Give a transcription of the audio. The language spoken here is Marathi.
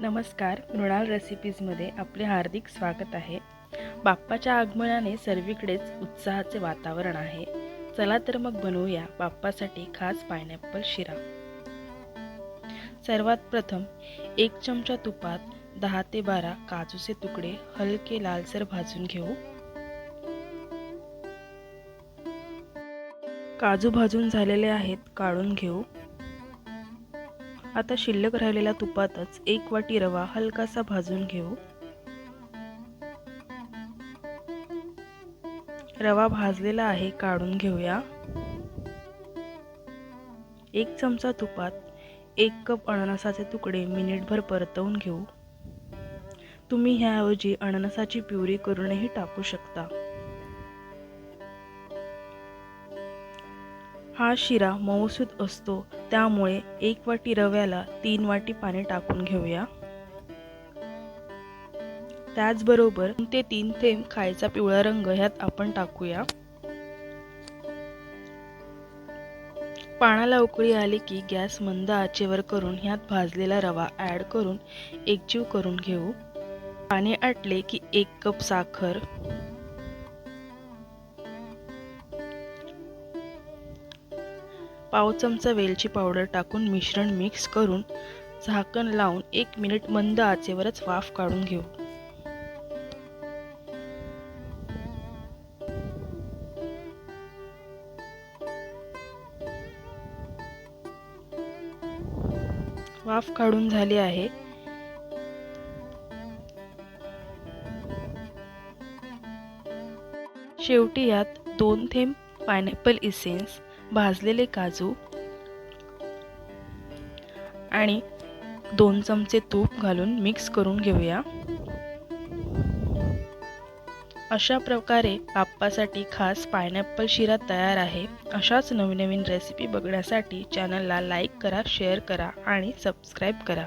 नमस्कार मृणाल रेसिपीजमध्ये आपले हार्दिक स्वागत आहे. बाप्पाच्या आगमनाने सर्वीकडेच उत्साहाचे वातावरण आहे. चला तर मग बनवूया बाप्पासाठी खास पायनॅपल शिरा. सर्वात प्रथम एक चमचा तुपात दहा ते बारा काजूचे तुकडे हलके लालसर भाजून घेऊ. काजू भाजून झालेले आहेत काढून घेऊ. आता शिल्लक राहिलेल्या तुपातच एक वाटी रवा हलकासा भाजून घेऊ. रवा भाजलेला आहे काढून घेऊया. एक चमचा तुपात एक कप अननसाचे तुकडे मिनिटभर परतवून घेऊ. तुम्ही ह्याऐवजी अननसाची प्युरी करूनही टाकू शकता. हा शिरा मऊसूद असतो. त्यामुळे एक वाटी रव्याला तीन वाटी पाणी टाकून घेऊया. त्याचबरोबर ते तीन थेंब खायचा पिवळा रंग ह्यात आपण टाकूया. पाण्याला उकळी आली की गॅस मंद आचेवर करून ह्यात भाजलेला रवा ॲड करून एकजीव करून घेऊ. पाणी आटले की एक कप साखर. पाव चमचा वेलची पावडर टाकून मिश्रण मिक्स करून झाकण लावून एक मिनिट मंद आचेवरच वाफ काढून घेऊ. वाफ काढून झाली आहे. शेवटी यात दोन थेंब पायनॅपल इसेन्स भाजलेले काजू आणि दोन चमचे तूप घालून मिक्स करून घेऊया. अशा प्रकारे बाप्पासाठी खास पायनॅपल शिरा तयार आहे. अशाच नवीन नवीन रेसिपी बघण्यासाठी चॅनलला लाईक करा शेअर करा आणि सबस्क्राईब करा.